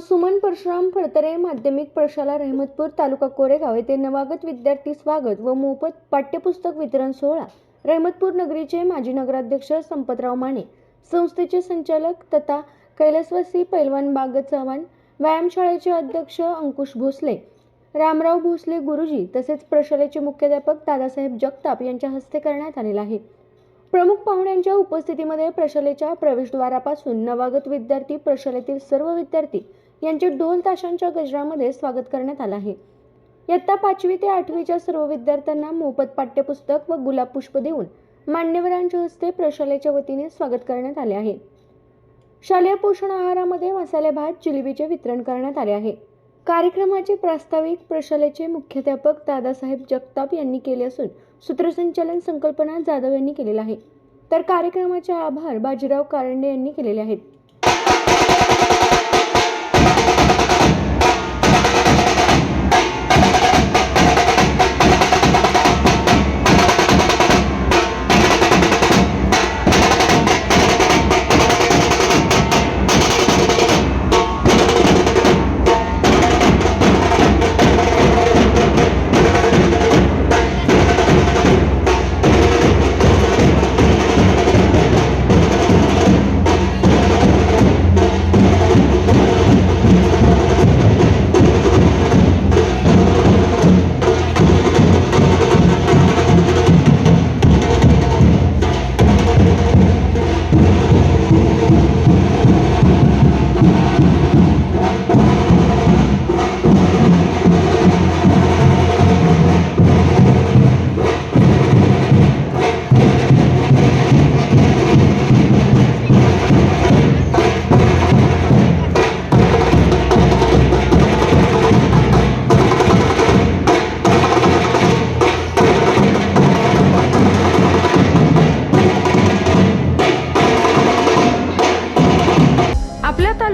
सुमन परशुराम फडतरे माध्यमिक प्रशाला रहमतपूर तालुका कोरेगाव येथे नवागत विद्यार्थी स्वागत व मोफत पाठ्यपुस्तक वितरण सोहळा. रहमतपूर नगरीचे माजी नगराध्यक्ष संपतराव माने संस्थेचे संचालक तथा कैलासवासी पैलवान बागत चव्हाण व्यायामशाळेचे अध्यक्ष अंकुश भोसले रामराव भोसले गुरुजी तसेच प्रशालेचे मुख्याध्यापक दादासाहेब जगताप यांच्या हस्ते करण्यात आलेला आहे. प्रमुख पाहुण्यांच्या उपस्थितीमध्ये प्रशालेच्या प्रवेशद्वारापासून नवागत विद्यार्थी प्रशालेतील सर्व विद्यार्थी यांचे ढोल ताशांच्या गजरामध्ये स्वागत करण्यात आलं आहे. इयत्ता पाचवी ते आठवीच्या सर्व विद्यार्थ्यांना मोफत पाठ्यपुस्तक व गुलाब पुष्प देऊन मान्यवरांच्या हस्ते प्रशालेच्या वतीने स्वागत करण्यात आले आहे. शालेय पोषण आहारामध्ये मसाले भात जिलेबीचे वितरण करण्यात आले आहे. कार्यक्रमाचे प्रास्ताविक प्रशालेचे मुख्याध्यापक दादासाहेब जगताप यांनी केले असून सूत्रसंचालन संकल्पना जाधव यांनी केलेला आहे. तर कार्यक्रमाचे आभार बाजीराव कारंडे यांनी केलेले आहेत.